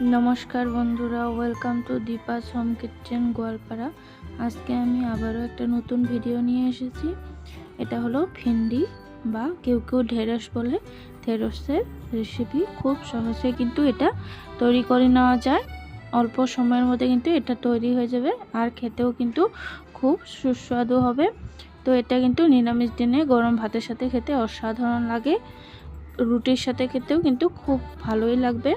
নমস্কার বন্ধুরা welcome to Deepa's home kitchen Goalpara. আজকে আমি আবারও একটা নতুন ভিডিও নিয়ে এসেছি। এটা হলো ভিন্ডি বা কেউ কেউ ঢেঁড়স বলে। ঢেঁড়সের রেসিপি খুব সহজে কিন্তু এটা তৈরি করে নেওয়া যায়। অল্প সময়ের মধ্যে কিন্তু এটা তৈরি হয়ে যাবে আর খেতেও কিন্তু খুব সুস্বাদু হবে। তো এটা কিন্তু নিরামিষ দিনে গরম ভাতের সাথে খেতে অসাধারণ লাগে। রুটির সাথে খেতেও কিন্তু খুব ভালোই লাগবে।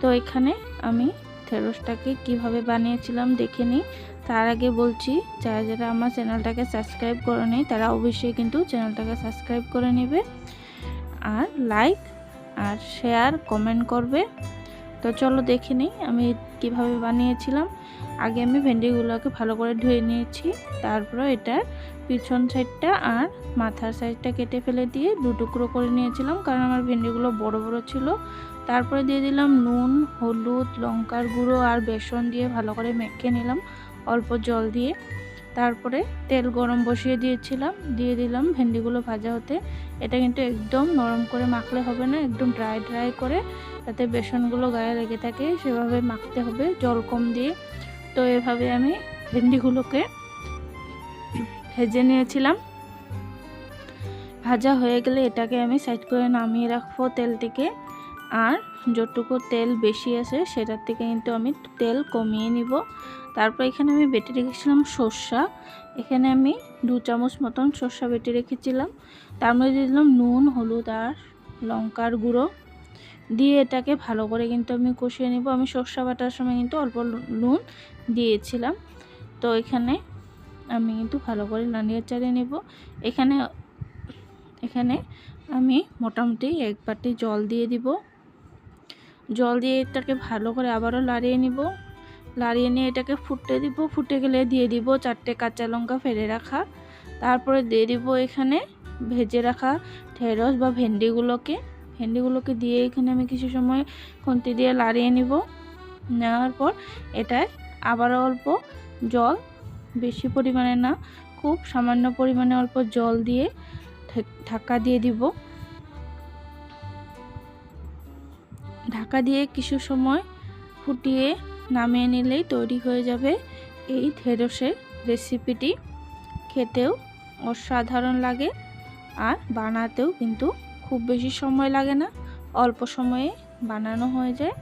তো এখানে আমি ঢেঁড়সটাকে কীভাবে বানিয়েছিলাম দেখে নিই। তার আগে বলছি, যারা যারা আমার চ্যানেলটাকে সাবস্ক্রাইব করে নেই তারা অবশ্যই কিন্তু চ্যানেলটাকে সাবস্ক্রাইব করে নেবে আর লাইক আর শেয়ার কমেন্ট করবে। তো চলো দেখে নিই আমি কীভাবে বানিয়েছিলাম। আগে আমি ভেন্ডিগুলোকে ভালো করে ধুয়ে নিয়েছি। তারপর এটার পিছন সাইডটা আর মাথার সাইডটা কেটে ফেলে দিয়ে দু টুকরো করে নিয়েছিলাম, কারণ আমার ভেন্ডিগুলো বড় বড় ছিল। তারপরে দিয়ে দিলাম নুন, হলুদ, লঙ্কার গুঁড়ো আর বেসন দিয়ে ভালো করে মেখে নিলাম অল্প জল দিয়ে। তারপরে তেল গরম বসিয়ে দিয়েছিলাম, দিয়ে দিলাম ভেন্ডিগুলো ভাজা হতে। এটা কিন্তু একদম নরম করে মাখলে হবে না, একদম ড্রাই ড্রাই করে। যাতে বেসনগুলো গায়ে লেগে থাকে, সেভাবে মাখতে হবে জল কম দিয়ে। তো এভাবে আমি ভেন্ডিগুলোকে ভেজে নিয়েছিলাম। ভাজা হয়ে গেলে এটাকে আমি সাইড করে নামিয়ে রাখব তেল থেকে। আর যতটুকু তেল বেশি আছে সেটার থেকে কিন্তু আমি তেল কমিয়ে নিব। তারপর এখানে আমি বেটে রেখেছিলাম সর্ষা। এখানে আমি দু চামচ মতন সর্ষা বেটে রেখেছিলাম। তার মধ্যে দিয়ে দিলাম নুন, হলুদ আর লঙ্কার গুঁড়ো। দিয়ে এটাকে ভালো করে কিন্তু আমি কষিয়ে নিব। আমি সর্ষা বাটার সময় কিন্তু অল্প নুন দিয়েছিলাম। তো এখানে আমি কিন্তু ভালো করে নাড়িয়ে চালিয়ে নেব। এখানে এখানে আমি মোটামুটি এক বাটি জল দিয়ে দিব। জল দিয়ে এটাকে ভালো করে আবারও লাড়িয়ে নিব। লাড়িয়ে নিয়ে এটাকে ফুটতে দিব। ফুটে গেলে দিয়ে দিব চারটে কাঁচা লঙ্কা ফেলে রাখা। তারপরে দিয়ে দিব এখানে ভেজে রাখা ঢেঁড়স বা ভেন্ডিগুলোকে। ভেন্ডিগুলোকে দিয়ে এখানে আমি কিছু সময় খুন্তি দিয়ে লাড়িয়ে নিব। নেওয়ার পর এটায় আবারও অল্প জল, বেশি পরিমাণে না, খুব সামান্য পরিমাণে অল্প জল দিয়ে ঢাকা দিয়ে দিব। ঢাকা দিয়ে কিছু সময় ফুটিয়ে নামিয়ে নিলেই তৈরি হয়ে যাবে এই ঢেঁড়সের রেসিপিটি। খেতেও অসাধারণ লাগে আর বানাতেও কিন্তু খুব বেশি সময় লাগে না, অল্প সময়ে বানানো হয়ে যায়।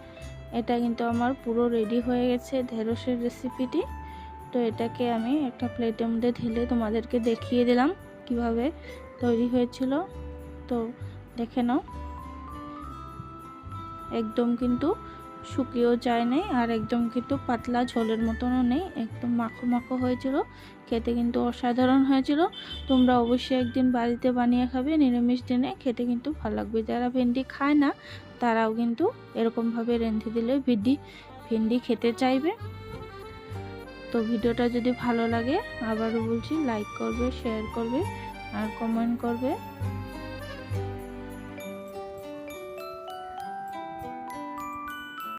এটা কিন্তু আমার পুরো রেডি হয়ে গেছে ঢেঁড়সের রেসিপিটি তো এটাকে আমি একটা প্লেটের মধ্যে ঢেলে তোমাদেরকে দেখিয়ে দিলাম কীভাবে তৈরি হয়েছিল। তো দেখে নাও। একদম কিন্তু শুকিয়েও যায় নাই আর একদম কিন্তু পাতলা ঝোলের মতনও নেই, একদম মাখো মাখো হয়েছিল, খেতে কিন্তু অসাধারণ হয়েছিল। তোমরা অবশ্যই একদিন বাড়িতে বানিয়ে খাবে, নিরামিষ দিনে খেতে কিন্তু ভালো লাগবে। যারা ভেন্ডি খায় না, তারাও কিন্তু এরকমভাবে রেঁধে দিলে ভিডি ভেন্ডি খেতে চাইবে। তো ভিডিওটা যদি ভালো লাগে, আবারও বলছি লাইক করবে শেয়ার করবে আর কমেন্ট করবে।